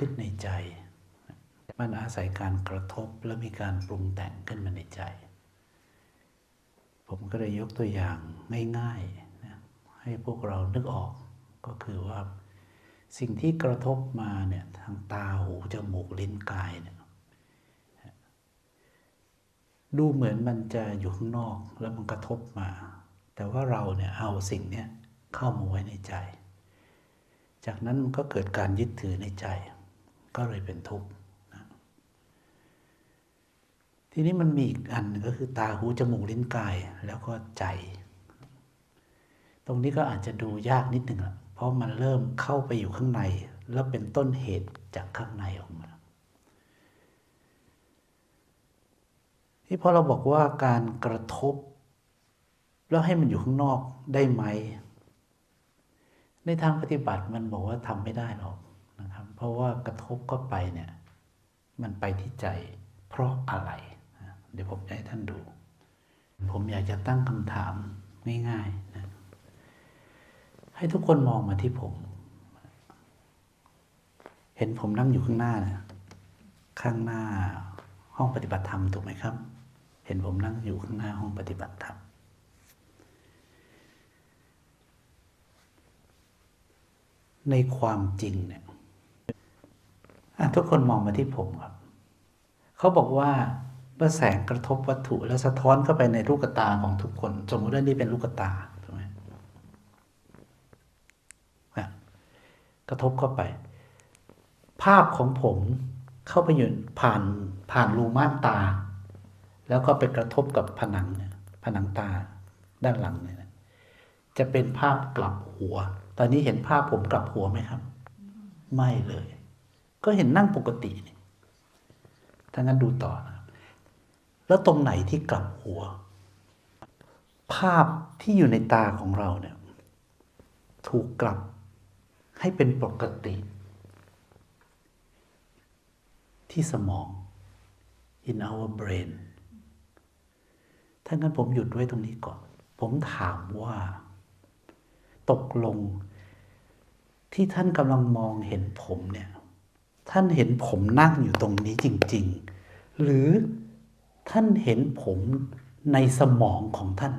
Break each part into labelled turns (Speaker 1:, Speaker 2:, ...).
Speaker 1: ขึ้นในใจ มันอาศัยการกระทบและมีการปรุงแต่งขึ้นมาในใจ ผมก็เลยยกตัวอย่างง่ายๆนะให้พวกเรานึกออกก็คือว่าสิ่งที่กระทบมาเนี่ยทางตาหูจมูกลิ้นกายเนี่ยดูเหมือนมันจะอยู่ข้างนอกแล้วมันกระทบมา แต่ว่าเราเนี่ยเอาสิ่งเนี้ยเข้ามาไว้ในใจ จากนั้นมันก็เกิดการยึดถือในใจ ก็เลยเป็นทุกข์นะทีนี้มันมีอีกอันหนึ่งก็คือตาหูจมูกลิ้นกายแล้วก็ใจ ตรงนี้ก็อาจจะดูยากนิดหนึ่งละเพราะมันเริ่มเข้าไปอยู่ข้างใน แล้วเป็นต้นเหตุจากข้างในออกมาที่พอเราบอกว่าการกระทบ แล้วให้มันอยู่ข้างนอกได้ไหม ในทางปฏิบัติมันบอกว่าทำไม่ได้หรอก เพราะว่ากระทบเข้าไปเนี่ยมันไปที่ใจ เพราะอะไร เดี๋ยวผมจะให้ท่านดู ผมอยากจะตั้งคำถามง่ายๆนะให้ทุกคนมองมาที่ผม เห็นผมนั่งอยู่ข้างหน้านะข้างหน้าห้องปฏิบัติธรรมถูกไหมครับ เห็นผมนั่งอยู่ข้างหน้าห้องปฏิบัติธรรมในความจริงเนี่ย ทุกคนมองมาที่ผมครับ เขาบอกว่าเมื่อแสงกระทบวัตถุ แล้วสะท้อนเข้าไปในลูกตาของทุกคน สมมติว่านี่เป็นลูกตาถูกไหมกระทบเข้าไป ภาพของผมเข้าไปอยู่ผ่านผ่านรูม่านตา แล้วก็ไปกระทบกับผนังผนังตาด้านหลังเนี่ยจะเป็นภาพกลับหัว ตอนนี้เห็นภาพผมกลับหัวไหมครับ ไม่เลย ก็เห็นนั่งปกตินี่ถ้างั้นดูต่อนะครับแล้วตรงไหนที่กลับหัว ภาพที่อยู่ในตาของเราเนี่ย ถูกกลับให้เป็นปกติ ที่สมอง in our brain ถ้างั้นผมหยุดไว้ตรงนี้ก่อน ผมถามว่า ตกลงที่ท่านกำลังมองเห็นผมเนี่ย ท่านเห็นผมนั่งอยู่ตรงนี้จริง ๆ หรือท่านเห็นผมในสมองของท่าน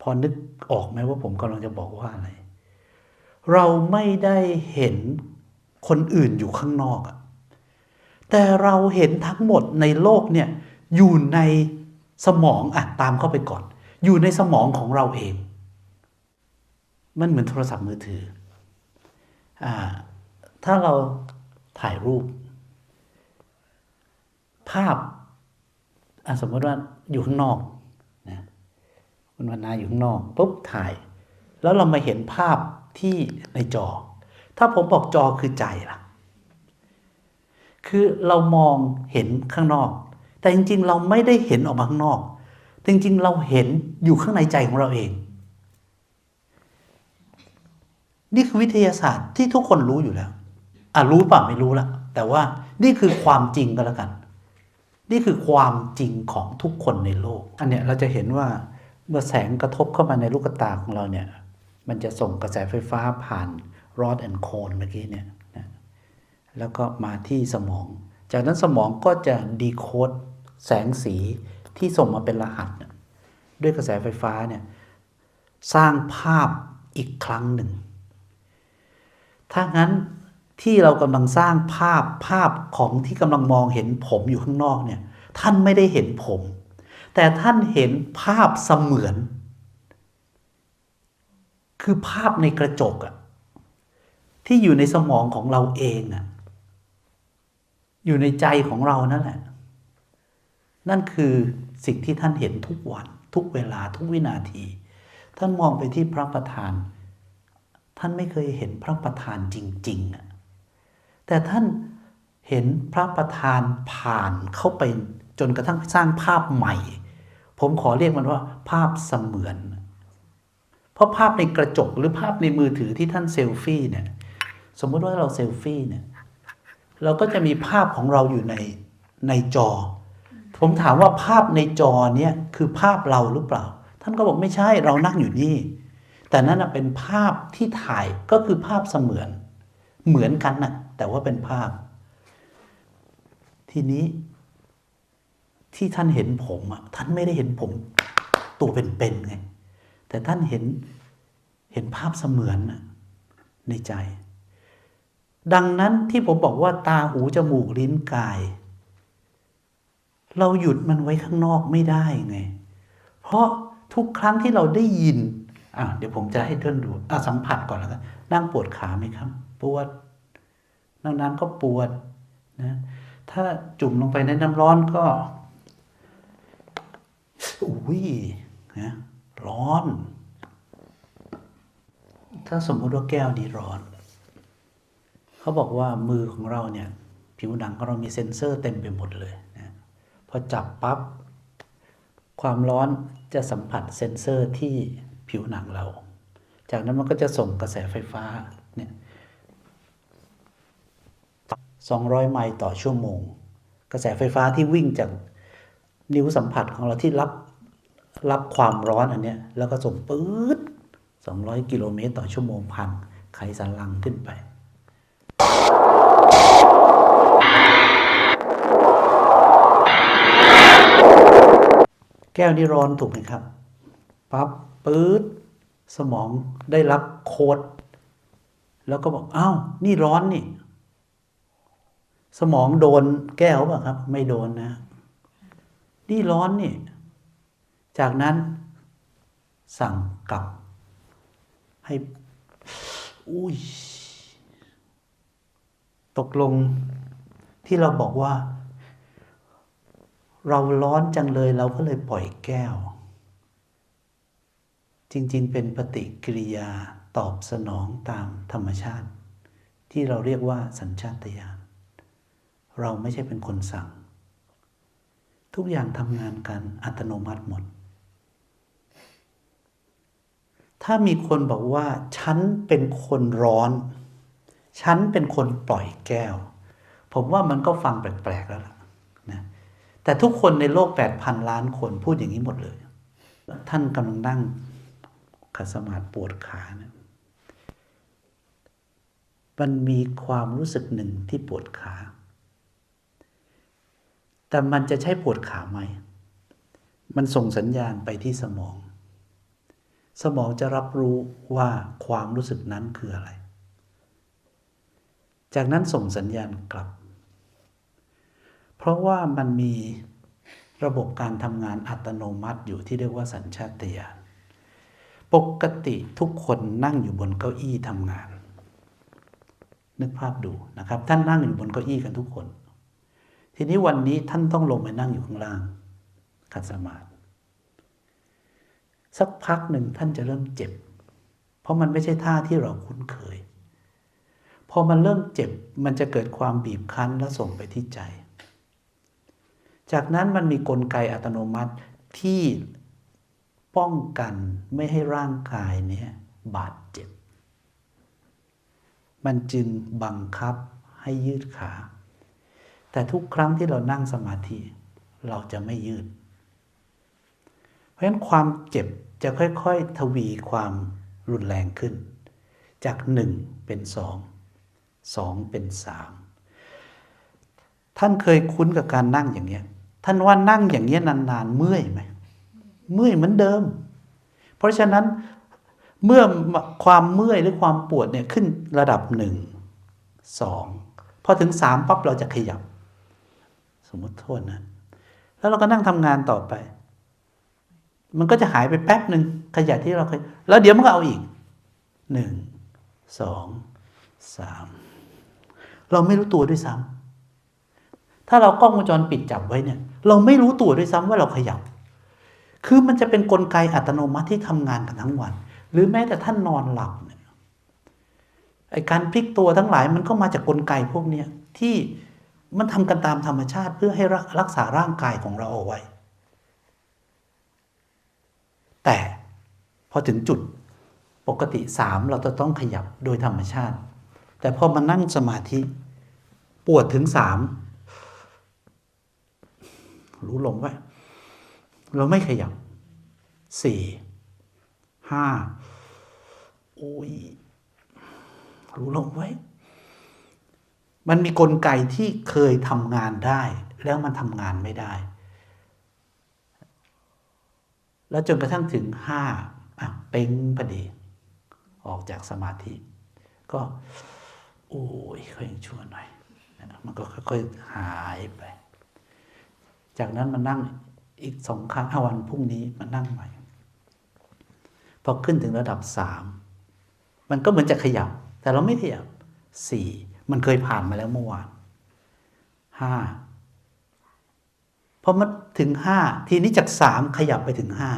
Speaker 1: พอนึกออกไหมว่าผมกำลังจะบอกว่าอะไร เราไม่ได้เห็นคนอื่นอยู่ข้างนอกอะแต่เราเห็นทั้งหมดในโลกเนี่ยอยู่ในสมองอะตามเข้าไปก่อน อยู่ในสมองของเราเอง มันเหมือนโทรศัพท์มือถือ ถ้าเราถ่ายรูป ภาพอสมมติว่าอยู่ข้างนอกนะคุณวรรณาอยู่ข้างนอกปุ๊บถ่าย แล้วเรามาเห็นภาพที่ในจอ ถ้าผมบอกจอคือใจล่ะ คือเรามองเห็นข้างนอก แต่จริงๆ เราไม่ได้เห็นออกมาข้างนอก จริงๆ เราเห็นอยู่ข้างในใจของเราเอง นี่คือวิทยาศาสตร์ที่ทุกคนรู้อยู่แล้วอะรู้เปล่าไม่รู้ละแต่ว่านี่คือความจริงก็แล้วกัน นี่คือความจริงของทุกคนในโลก อันเนี้ยเราจะเห็นว่าเมื่อแสงกระทบเข้ามาในลูกตาของเราเนี่ย มันจะส่งกระแสไฟฟ้าผ่านรอดแอนโคนเมื่อกี้เนี่ยนะแล้วก็มาที่สมอง จากนั้นสมองก็จะดีโคดแสงสีที่ส่งมาเป็นรหัส ด้วยกระแสไฟฟ้าเนี่ย สร้างภาพอีกครั้งหนึ่ง ถ้างั้นที่เรากำลังสร้างภาพภาพของที่กำลังมองเห็นผมอยู่ข้างนอกเนี่ยท่านไม่ได้เห็นผม แต่ท่านเห็นภาพเสมือน คือภาพในกระจกอะที่อยู่ในสมองของเราเองอะอยู่ในใจของเรานั่นแหละ นั่นคือสิ่งที่ท่านเห็นทุกวัน ทุกเวลาทุกวินาที ท่านมองไปที่พระประธาน ท่านไม่เคยเห็นพระประธานจริงๆ แต่ท่านเห็นพระประธานผ่านเข้าไปจนกระทั่งสร้างภาพใหม่ ผมขอเรียกมันว่า ภาพเสมือน เพราะภาพในกระจกหรือภาพในมือถือที่ท่านเซลฟี่เนี่ยสมมติว่าเราเซลฟี่เนี่ยเราก็จะมีภาพของเราอยู่ในในจอ ผมถามว่าภาพในจอเนี่ยคือภาพเราหรือเปล่า ท่านก็บอกไม่ใช่เรานั่งอยู่นี่ แต่นั่นเป็นภาพที่ถ่ายก็คือภาพเสมือน เหมือนกันนะแต่ว่าเป็นภาพ ทีนี้ ที่ท่านเห็นผมอะท่านไม่ได้เห็นผม ตัวเป็นๆไง แต่ท่านเห็นเห็นภาพเสมือนน่ะในใจ ดังนั้นที่ผมบอกว่าตาหูจมูกลิ้นกาย เราหยุดมันไว้ข้างนอกไม่ได้ไง เพราะทุกครั้งที่เราได้ยิน อะเดี๋ยวผมจะให้ท่านดูอะสัมผัสก่อนแล้วกันนั่งปวดขาไหมครับ ปวดนั่งนานก็ปวดนะถ้าจุ่มลงไปในน้ำร้อนก็อุ้ยนะร้อน ถ้าสมมติว่าแก้วนี้ร้อน เขาบอกว่ามือของเราเนี่ย ผิวหนังของเรามีเซ็นเซอร์เต็มไปหมดเลยนะพอจับปั๊บความร้อนจะสัมผัสเซ็นเซอร์ที่ ผิวหนังเรา จากนั้นมันก็จะส่งกระแสไฟฟ้าเนี่ย200 ไมล์ต่อชั่วโมง กระแสไฟฟ้าที่วิ่งจากนิ้วสัมผัสของเราที่รับรับความร้อนอันเนี้ยแล้วก็ส่งปื๊ด200 กิโลเมตรต่อชั่วโมงผ่านไขสันหลังขึ้นไปแก้วนี้ร้อนถูกไหมครับ ปั๊บ ปื๊ดสมองได้รับโค้ดแล้วก็บอกอ้าวนี่ร้อนนี่ สมองโดนแก้วป่ะครับ ไม่โดนนะ นี่ร้อนนี่ จากนั้น สั่งกลับ ให้ อุ้ย ตกลงที่เราบอกว่า เราร้อนจังเลยเราก็เลยปล่อยแก้ว ริง ๆ เป็นปฏิกิริยาตอบสนองตามธรรมชาติ ที่เราเรียกว่าสัญชาตญาณเราไม่ใช่เป็นคนสั่ง ทุกอย่างทำงานกันอัตโนมัติหมด ถ้ามีคนบอกว่าฉันเป็นคนร้อน ฉันเป็นคนปล่อยแก้ว ผมว่ามันก็ฟังแปลกๆแล้วล่ะนะแต่ทุกคนในโลก 8,000 ล้านคนพูดอย่างนี้หมดเลย ท่านกำลังนั่ง ขัดสมาธิปวดขานะมันมีความรู้สึกหนึ่งที่ปวดขา แต่มันจะใช่ปวดขาไหม มันส่งสัญญาณไปที่สมอง สมองจะรับรู้ว่าความรู้สึกนั้นคืออะไร จากนั้นส่งสัญญาณกลับ เพราะว่ามันมีระบบการทำงานอัตโนมัติอยู่ที่เรียกว่าสัญชาตญาณ กติทุกคนนั่งอยู่บนเก้าอี้ทำงาน นึกภาพดูนะครับ ท่านนั่งอยู่บนเก้าอี้กันทุกคน ทีนี้วันนี้ท่านต้องลงไปนั่งอยู่ข้างล่างขัดสมาธิสักพักหนึ่งท่านจะเริ่มเจ็บ เพราะมันไม่ใช่ท่าที่เราคุ้นเคย พอมันเริ่มเจ็บมันจะเกิดความบีบคั้นและส่งไปที่ใจ จากนั้นมันมีกลไกอัตโนมัติที่ ป้องกันไม่ให้ร่างกายเนี้ยบาดเจ็บ มันจึงบังคับให้ยืดขา แต่ทุกครั้งที่เรานั่งสมาธิ เราจะไม่ยืด เพราะฉะนั้นความเจ็บจะค่อยๆ ทวีความรุนแรงขึ้น จากหนึ่งเป็นสองสองเป็นสามท่านเคยคุ้นกับการนั่งอย่างเนี้ยท่านว่านั่งอย่างเนี้ยนานๆเมื่อยไหม เมื่อยเหมือนเดิม เพราะฉะนั้นเมื่อความเมื่อยหรือความปวดเนี่ยขึ้นระดับหนึ่งสองพอถึงสามปั๊บเราจะขยับ สมมติโทษนะ แล้วเราก็นั่งทำงานต่อไป มันก็จะหายไปแป๊บหนึ่งขยะที่เราเคยแล้วเดี๋ยวมันก็เอาอีกหนึ่งสองสามเราไม่รู้ตัวด้วยซ้ำถ้าเรากล้องวงจรปิดจับไว้เนี่ย เราไม่รู้ตัวด้วยซ้ำว่าเราขยับ คือมันจะเป็นนกลไกอัตโนมัติที่ทำงานกันทั้งวัน หรือแม้แต่ท่านนอนหลับเนี่ยไอการพลิกตัวทั้งหลายมันก็มาจากกลไกพวกเนี้ยที่มันทำกันตามธรรมชาติเพื่อให้รักษาร่างกายของเราเอาไว้ แต่พอถึงจุดปกติสามเราจะต้องขยับโดยธรรมชาติ แต่พอมานั่งสมาธิปวดถึงสามรู้ลมไว้ เราไม่ขยับสี่ห้าโอ้ยรู้ลงไว้ มันมีกลไกที่เคยทำงานได้ แล้วมันทำงานไม่ได้ แล้วจนกระทั่งถึงห้าอะเป้งพอดี ออกจากสมาธิ ก็ โอ้ยค่อยชั่วหน่อย มันก็ค่อยๆหายไป จากนั้นมานั่ง อีกสองครั้งอะวันพรุ่งนี้มานั่งใหม่ พอขึ้นถึงระดับสามมันก็เหมือนจะขยับ แต่เราไม่ขยับสี่มันเคยผ่านมาแล้วเมื่อวานห้าพอมาถึงห้าทีนี้จากสามขยับไปถึงห้า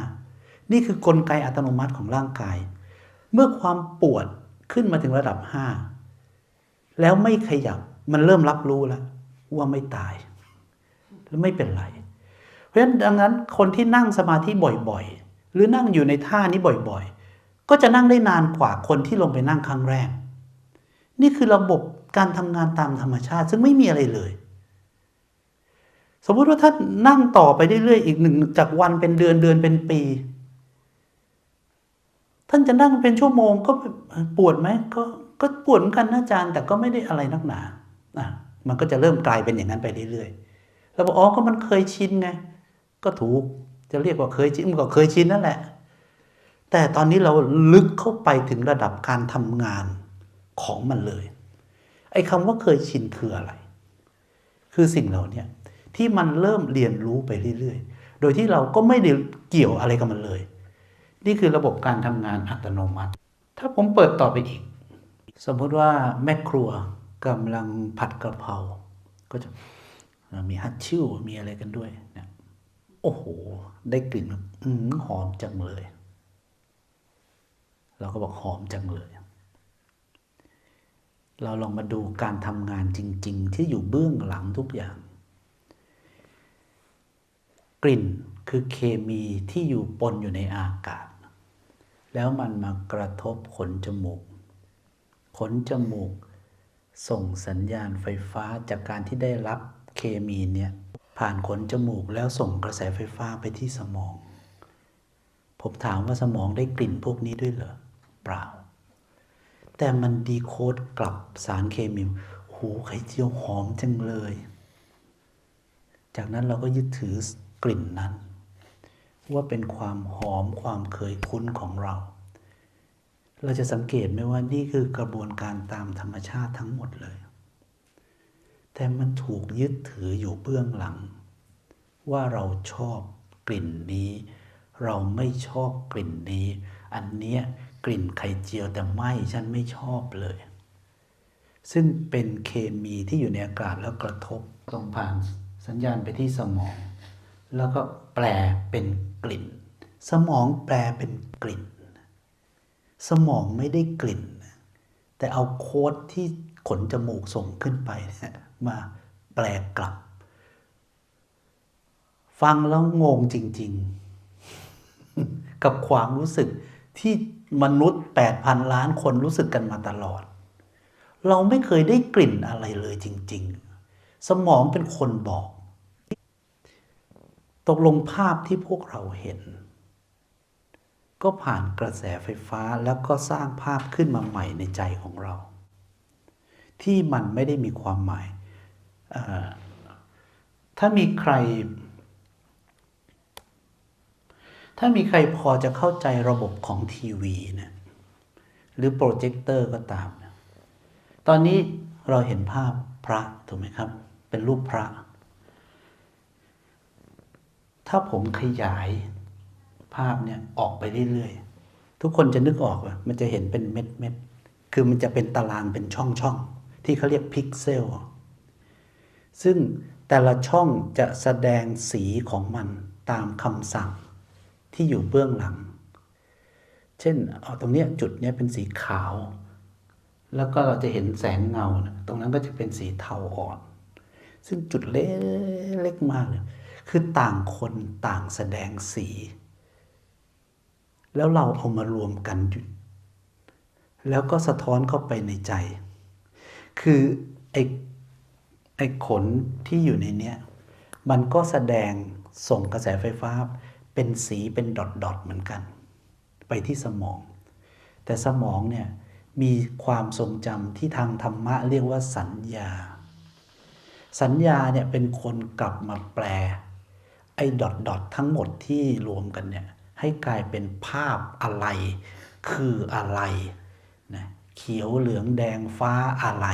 Speaker 1: นี่คือกลไกอัตโนมัติของร่างกาย เมื่อความปวดขึ้นมาถึงระดับห้าแล้วไม่ขยับมันเริ่มรับรู้แล้วว่าไม่ตาย แล้วไม่เป็นไร เพราะฉะนั้นดังนั้นคนที่นั่งสมาธิบ่อยๆ หรือนั่งอยู่ในท่านี้บ่อยๆ ก็จะนั่งได้นานกว่าคนที่ลงไปนั่งครั้งแรก นี่คือระบบการทำงานตามธรรมชาติซึ่งไม่มีอะไรเลย สมมุติว่าถ้านั่งต่อไปเรื่อยๆอีกหนึ่งจากวันเป็นเดือนเดือนเป็นปี ท่านจะนั่งเป็นชั่วโมงก็ปวดไหมก็ก็ปวดเหมือนกันนะอาจารย์แต่ก็ไม่ได้อะไรนักหนาอะมันก็จะเริ่มกลายเป็นอย่างนั้นไปเรื่อยๆเราบอกอ๋อก็มันเคยชินไง ก็ถูกจะเรียกว่าเคยชินมันก็เคยชินนั่นแหละ แต่ตอนนี้เราลึกเข้าไปถึงระดับการทำงานของมันเลย ไอ้คำว่าเคยชินคืออะไร คือสิ่งเหล่านี้ที่มันเริ่มเรียนรู้ไปเรื่อยๆ โดยที่เราก็ไม่ได้เกี่ยวอะไรกับมันเลย นี่คือระบบการทำงานอัตโนมัติ ถ้าผมเปิดต่อไปอีก สมมติว่าแม่ครัวกำลังผัดกระเพรา ก็จะมีฮัตชิวมีอะไรกันด้วยนี่ย โอ้โห ได้กลิ่นอืมหอมจังเลย เราก็บอกหอมจังเลย เราลองมาดูการทำงานจริง ๆ ที่อยู่เบื้องหลังทุกอย่าง กลิ่นคือเคมีที่อยู่ปนอยู่ในอากาศ แล้วมันมากระทบขนจมูก ขนจมูก ส่งสัญญาณไฟฟ้าจากการที่ได้รับเคมีเนี่ย ผ่านขนจมูกแล้วส่งกระแสไฟฟ้าไปที่สมอง ผมถามว่าสมองได้กลิ่นพวกนี้ด้วยเหรอ เปล่า แต่มันดีโคดกลับสารเคมีโหไข่เจียวหอมจังเลย จากนั้นเราก็ยึดถือกลิ่นนั้น ว่าเป็นความหอมความเคยคุ้นของเรา เราจะสังเกตไหมว่านี่คือกระบวนการตามธรรมชาติทั้งหมดเลย แต่มันถูกยึดถืออยู่เบื้องหลัง ว่าเราชอบกลิ่นนี้ เราไม่ชอบกลิ่นนี้ อันเนี้ยกลิ่นไข่เจียวแต่ไม่ฉันไม่ชอบเลย ซึ่งเป็นเคมีที่อยู่ในอากาศแล้วกระทบส่งผ่านสัญญาณไปที่สมอง แล้วก็แปลเป็นกลิ่น สมองแปลเป็นกลิ่น สมองไม่ได้กลิ่น แต่เอาโค้ดที่ขนจมูกส่งขึ้นไปเนี่ย มาแปลกลับ ฟังแล้วงงจริง ๆ กับความรู้สึกที่มนุษย์ 8,000 ล้านคนรู้สึกกันมาตลอด เราไม่เคยได้กลิ่นอะไรเลยจริง ๆ สมองเป็นคนบอก ตกลงภาพที่พวกเราเห็น ก็ผ่านกระแสไฟฟ้าแล้วก็สร้างภาพขึ้นมาใหม่ในใจของเรา ที่มันไม่ได้มีความหมาย ถ้ามีใคร ถ้ามีใครพอจะเข้าใจระบบของทีวีเนี่ยหรือโปรเจคเตอร์ก็ตามตอนนี้เราเห็นภาพพระถูกไหมครับ เป็นรูปพระ ถ้าผมขยายภาพเนี่ยออกไปเรื่อยๆ ทุกคนจะนึกออกว่ามันจะเห็นเป็นเม็ดเม็ดๆคือมันจะเป็นตารางเป็นช่องช่องๆที่เขาเรียกพิกเซล ซึ่งแต่ละช่องจะแสดงสีของมันตามคำสั่งที่อยู่เบื้องหลัง เช่น เอาตรงเนี้ยจุดเนี้ยเป็นสีขาว แล้วก็เราจะเห็นแสงเงา ตรงนั้นก็จะเป็นสีเทาอ่อน ซึ่งจุดเล็กๆมากเลยคือต่างคนต่างแสดงสี แล้วเราเอามารวมกัน แล้วก็สะท้อนเข้าไปในใจ คือไอ ไอ้ขนที่อยู่ในเนี้ยมันก็แสดงส่งกระแสไฟฟ้า เป็นสีเป็นดอทๆเหมือนกัน ไปที่สมอง แต่สมองเนี่ยมีความทรงจำที่ทางธรรมะเรียกว่าสัญญา สัญญาเนี่ยเป็นคนกลับมาแปล ไอ้ดอทดอททั้งหมดที่รวมกันเนี่ยให้กลายเป็นภาพอะไร คืออะไรนะเขียวเหลืองแดงฟ้าอะไร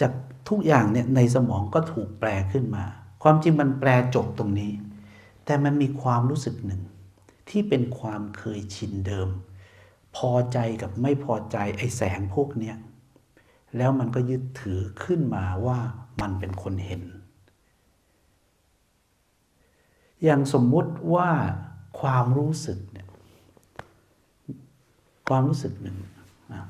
Speaker 1: จากทุกอย่างเนี่ยในสมองก็ถูกแปลขึ้นมา ความจริงมันแปลจบตรงนี้ แต่มันมีความรู้สึกหนึ่ง ที่เป็นความเคยชินเดิม พอใจกับไม่พอใจไอ้แสงพวกเนี้ยแล้วมันก็ยึดถือขึ้นมาว่ามันเป็นคนเห็น อย่างสมมุติว่าความรู้สึกเนี่ยความรู้สึกหนึ่งอะ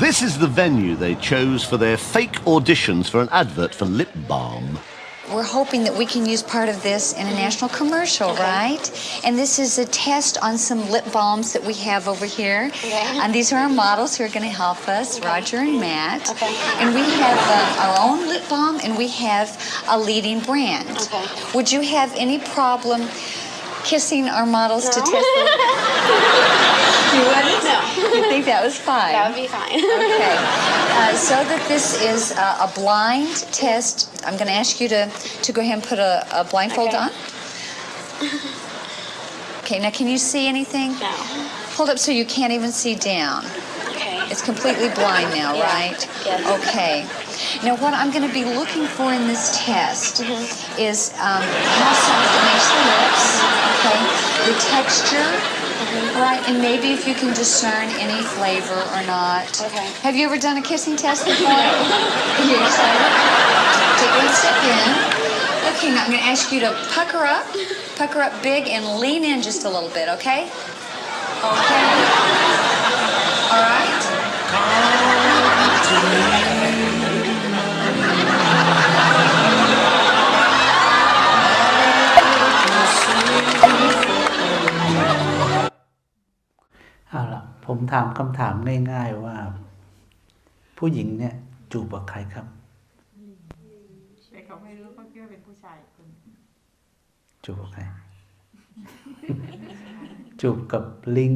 Speaker 2: This is the venue they chose for their fake auditions for an advert for lip balm.
Speaker 3: We're hoping that we can use part of this in a national commercial, right? And this is a test on some lip balms that we have over here.
Speaker 4: Okay.
Speaker 3: And these are our models who are going to help us, Roger and Matt.
Speaker 4: Okay.
Speaker 3: And we have uh, our own lip balm and we have a leading brand.
Speaker 4: Okay.
Speaker 3: Would you have any problem kissing our models to test them? you wouldn't?
Speaker 4: No.
Speaker 3: You think that was fine?
Speaker 4: That would be fine.
Speaker 3: Okay. Uh, so that this is uh, a blind test, I'm going to ask you to, to go ahead and put a, a blindfold
Speaker 4: Okay.
Speaker 3: on. Okay, now can you see anything?
Speaker 4: No.
Speaker 3: Hold up so you can't even see down.
Speaker 4: Okay.
Speaker 3: It's completely blind now,
Speaker 4: Yeah.
Speaker 3: right?
Speaker 4: Yes.
Speaker 3: Okay. Now, what I'm going to be looking for in this test
Speaker 4: Mm-hmm.
Speaker 3: is um, how soft it makes the lips, okay, the texture. Right, and maybe if you can discern any flavor or not.
Speaker 4: Okay.
Speaker 3: Have you ever done a kissing test before? Are you excited? Take one step in. Okay, now I'm going to ask you to pucker up, pucker up big, and lean in just a little bit, okay? Okay. All right.
Speaker 1: เอาละผมถามคำถามง่าย ๆว่า ผู้หญิงเนี่ย จูบกับใครครับ
Speaker 5: แต่เขาไม่รู้เขาคิดว่าเป็นผู้ชายคน
Speaker 1: จูบกับใคร จูบกับลิง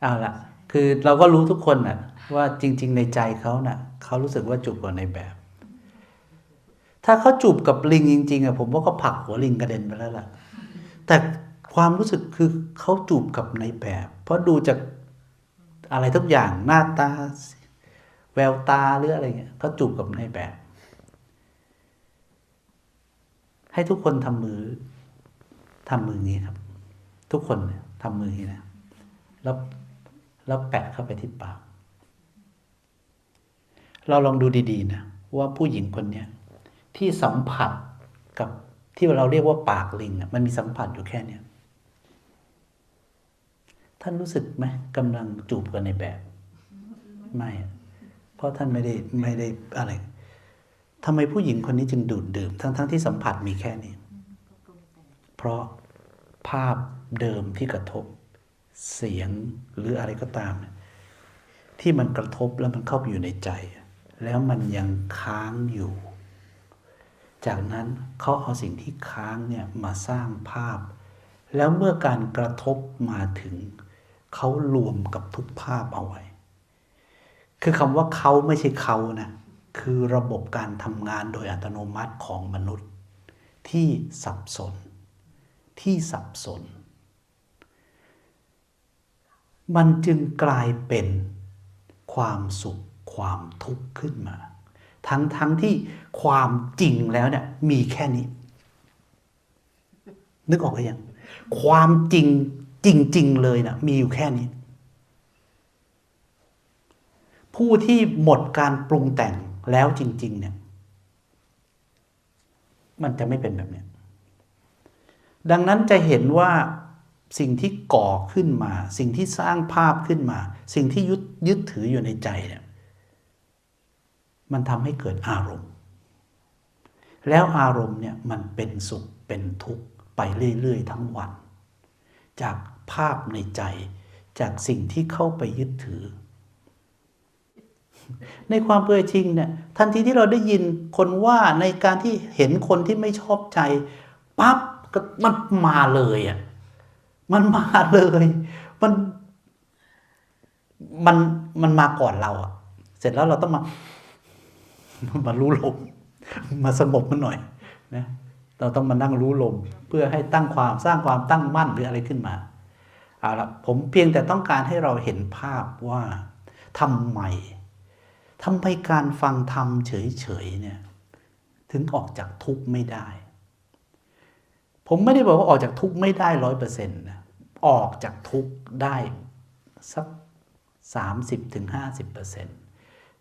Speaker 1: เอาละคือเราก็รู้ทุกคนน่ะ ว่าจริง ๆ ในใจเขาน่ะเขารู้สึกว่าจูบกับในแบบ ถ้าเขาจูบกับลิงจริงๆอะผมว่าก็ผลักหัวลิงกระเด็นไปแล้วล่ะ แต่ ความรู้สึกคือเขาจูบกับในแบบ เพราะดูจากอะไรทุกอย่างหน้าตา แววตาหรืออะไรเงี้ยเขาจูบกับในแบบ ให้ทุกคนทำมือทำมืองี้ครับ ทุกคนทำมืองนี้นะแล้วแล้วแปะเข้าไปที่ปาก เราลองดูดี ๆ นะ ว่าผู้หญิงคนเนี้ยที่สัมผัสกับที่เราเรียกว่าปากลิงอะมันมีสัมผัสอยู่แค่เนี้ย ท่านรู้สึกไหมกำลังจูบกันในแบบ ไม่ เพราะท่านไม่ได้ไม่ได้อะไรทำไมผู้หญิงคนนี้จึงดูดดื่ม ทั้งๆที่สัมผัสมีแค่นี้ เพราะภาพเดิมที่กระทบ เสียงหรืออะไรก็ตาม ที่มันกระทบแล้วมันเข้าไปอยู่ในใจ แล้วมันยังค้างอยู่ จากนั้นเขาเอาสิ่งที่ค้างเนี่ยมาสร้างภาพ แล้วเมื่อการกระทบมาถึง เขารวมกับทุกภาพเอาไว้ คือคำว่าเขาไม่ใช่เขานะคือระบบการทำงานโดยอัตโนมัติของมนุษย์ ที่สับสน ที่สับสน มันจึงกลายเป็นความสุขความทุกข์ขึ้นมา ทั้งทั้งที่ความจริงแล้วเนี่ยมีแค่นี้ นึกออกหรือยังความจริง จริง ๆ เลยนะมีอยู่แค่นี้ ผู้ที่หมดการปรุงแต่งแล้วจริง ๆ เนี่ย มันจะไม่เป็นแบบนี้ดังนั้นจะเห็นว่าสิ่งที่ก่อขึ้นมา สิ่งที่สร้างภาพขึ้นมา สิ่งที่ยึดยึดถืออยู่ในใจเนี่ยมันทำให้เกิดอารมณ์ แล้วอารมณ์เนี่ยมันเป็นสุขเป็นทุกข์ไปเรื่อย ๆ ทั้งวัน จาก ภาพในใจ จากสิ่งที่เข้าไปยึดถือ ในความเปื่อยจริงเนี่ยทันทีที่เราได้ยินคนว่าในการที่เห็นคนที่ไม่ชอบใจปั๊บมันมาเลยอะมันมาเลย มัน มันมันมาก่อนเราอะ เสร็จแล้วเราต้องมา มารู้ลม มาสงบมันหน่อยนะเราต้องมานั่งรู้ลม เพื่อให้ตั้งความสร้างความตั้งมั่นหรืออะไรขึ้นมา เอาละผมเพียงแต่ต้องการให้เราเห็นภาพว่าทำไมทำไมการฟังธรรมเฉยๆเนี่ยถึงออกจากทุกข์ไม่ได้ ผมไม่ได้บอกว่าออกจากทุกข์ไม่ได้ร้อยเปอร์เซ็นต์นะออกจากทุกข์ได้สักสามสิบถึงห้าสิบเปอร์เซ็นต์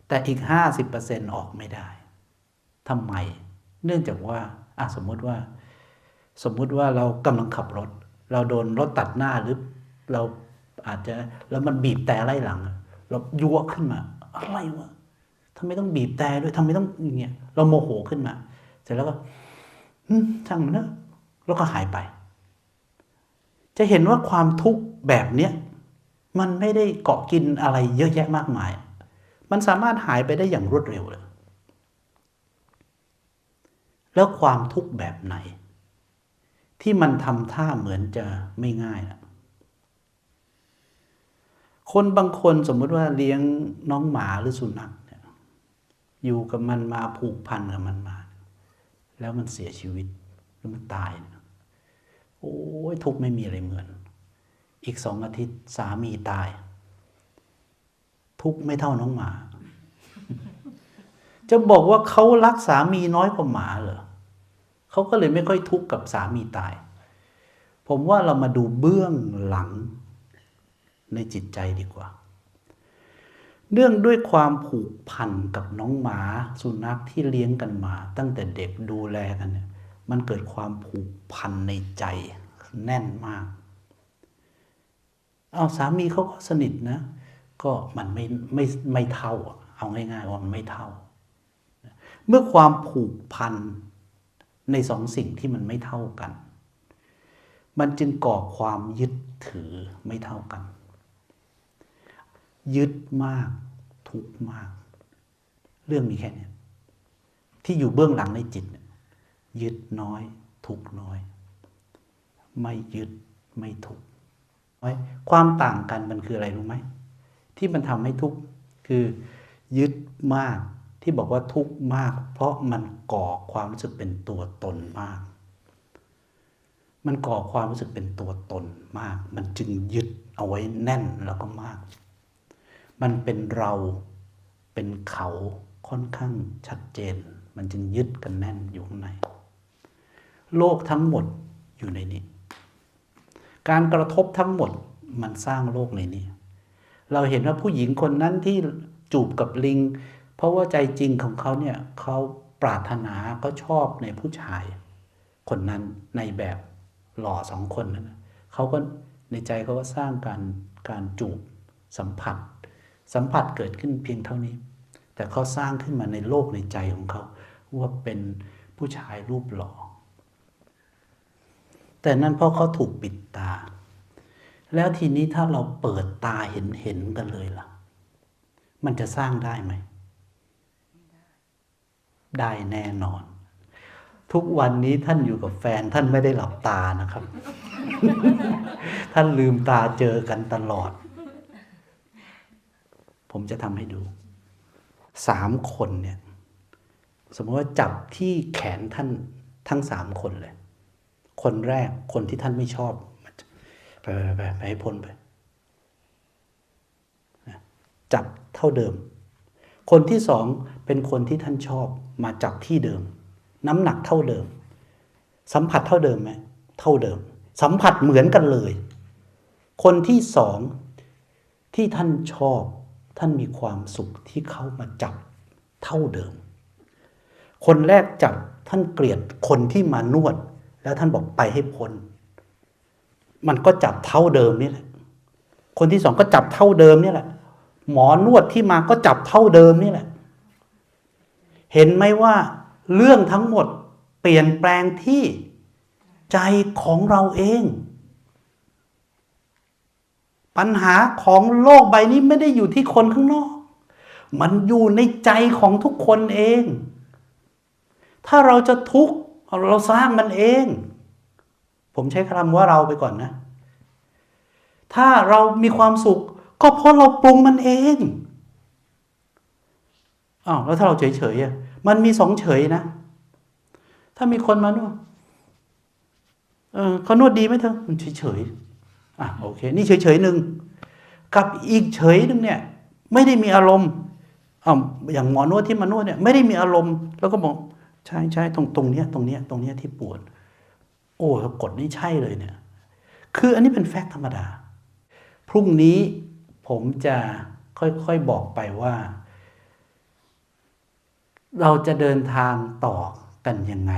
Speaker 1: แต่อีกห้าสิบเปอร์เซ็นต์ออกไม่ได้ทำไม เนื่องจากว่าอะสมมติว่า สมมุติว่าเรากำลังขับรถ เราโดนรถตัดหน้าหรือ เราอาจจะแล้วมันบีบแต่ไล่หลัง เรายั่วขึ้นมา อะไรวะทำไมต้องบีบแต่ด้วยทำไมต้องอย่างเงี้ยเราโมโหขึ้นมา เสร็จแล้วก็ช่างมันนะแล้วก็หายไป จะเห็นว่าความทุกข์แบบเนี้ยมันไม่ได้เกาะกินอะไรเยอะแยะมากมาย มันสามารถหายไปได้อย่างรวดเร็วเลย แล้วความทุกข์แบบไหน ที่มันทำท่าเหมือนจะไม่ง่ายนะ คนบางคนสมมุติว่าเลี้ยงน้องหมาหรือสุนัขเนี่ยอยู่กับมันมาผูกพันกับมันมา แล้วมันเสียชีวิตหรือมันตาย โอ้ยทุกข์ไม่มีอะไรเหมือน อีกสองอาทิตย์สามีตาย ทุกข์ไม่เท่าน้องหมา จะบอกว่าเขารักสามีน้อยกว่าหมาเหรอเขาก็เลยไม่ค่อยทุกข์กับสามีตาย ผมว่าเรามาดูเบื้องหลัง ในจิตใจดีกว่า เนื่องด้วยความผูกพันกับน้องหมาสุนัขที่เลี้ยงกันมา ตั้งแต่เด็กดูแลกันเนี่ยมันเกิดความผูกพันในใจแน่นมาก เอาสามีเขาก็สนิทนะ ก็มันไม่ไม่ไม่เท่า เอาง่ายๆว่ามันไม่เท่า เมื่อความผูกพันในสองสิ่งที่มันไม่เท่ากัน มันจึงก่อความยึดถือไม่เท่ากัน ยึดมาก ทุกมาก เรื่องมีแค่นี้ที่อยู่เบื้องหลังในจิตเนี่ยยึดน้อย ทุกน้อย ไม่ยึดไม่ทุกข์น้อยความต่างกันมันคืออะไรรู้ไหมที่มันทำให้ทุกข์คือยึดมากที่บอกว่าทุกข์มาก เพราะมันก่อความรู้สึกเป็นตัวตนมาก มันก่อความรู้สึกเป็นตัวตนมาก มันจึงยึดเอาไว้แน่นแล้วก็มาก มันเป็นเราเป็นเขาค่อนข้างชัดเจน มันจึงยึดกันแน่นอยู่ข้างใน โลกทั้งหมดอยู่ในนี้ การกระทบทั้งหมดมันสร้างโลกในนี้ เราเห็นว่าผู้หญิงคนนั้นที่จูบกับลิง เพราะว่าใจจริงของเขาเนี่ยเขาปรารถนาก็ชอบในผู้ชาย คนนั้นในแบบหล่อสองคนนั้นเขาก็ในใจเขาก็สร้างการการจูบสัมผัส สัมผัสเกิดขึ้นเพียงเท่านี้ แต่เขาสร้างขึ้นมาในโลกในใจของเขา ว่าเป็นผู้ชายรูปหล่อแต่นั่นเพราะเขาถูกปิดตา แล้วทีนี้ถ้าเราเปิดตาเห็นเห็นกันเลยล่ะ มันจะสร้างได้ไหม ได้แน่นอน ทุกวันนี้ท่านอยู่กับแฟนท่านไม่ได้หลับตานะครับ ท่านลืมตาเจอกันตลอด ผมจะทำให้ดูสามคนเนี่ย สมมติว่าจับที่แขนท่านทั้งสามคนเลย คนแรกคนที่ท่านไม่ชอบไปไปไปไปให้พ้นไปจับเท่าเดิม คนที่สองเป็นคนที่ท่านชอบมาจับที่เดิม น้ำหนักเท่าเดิม สัมผัสเท่าเดิมไหมเท่าเดิม สัมผัสเหมือนกันเลย คนที่สองที่ท่านชอบ ท่านมีความสุขที่เขามาจับเท่าเดิม คนแรกจับท่านเกลียดคนที่มานวด แล้วท่านบอกไปให้พ้น มันก็จับเท่าเดิมนี่แหละ คนที่สองก็จับเท่าเดิมนี่แหละ หมอนวดที่มาก็จับเท่าเดิมนี่แหละ เห็นไหมว่าเรื่องทั้งหมดเปลี่ยนแปลงที่ใจของเราเอง ปัญหาของโลกใบนี้ไม่ได้อยู่ที่คนข้างนอก มันอยู่ในใจของทุกคนเอง ถ้าเราจะทุกข์เราสร้างมันเอง ผมใช้คำว่าเราไปก่อนนะ ถ้าเรามีความสุข ก็เพราะเราปรุงมันเองอ้าวแล้วถ้าเราเฉยๆอะมันมีสองเฉยนะ ถ้ามีคนมานวดเออเขานวดดีไหมเธอมันเฉย อะโอเค นี่เฉยๆหนึ่งกับอีกเฉยหนึ่งเนี่ย ไม่ได้มีอารมณ์อ้าอย่างหมอนวดที่มานวดเนี่ยไม่ได้มีอารมณ์แล้วก็บอกใช่ใช่ตรงตรงเนี้ยตรงเนี้ยตรงเนี้ยที่ปวด โอ้กดนี่ใช่เลยเนี่ย คืออันนี้เป็นแฟกต์ธรรมดา พรุ่งนี้ผมจะค่อยๆบอกไปว่า เราจะเดินทางต่อกันยังไง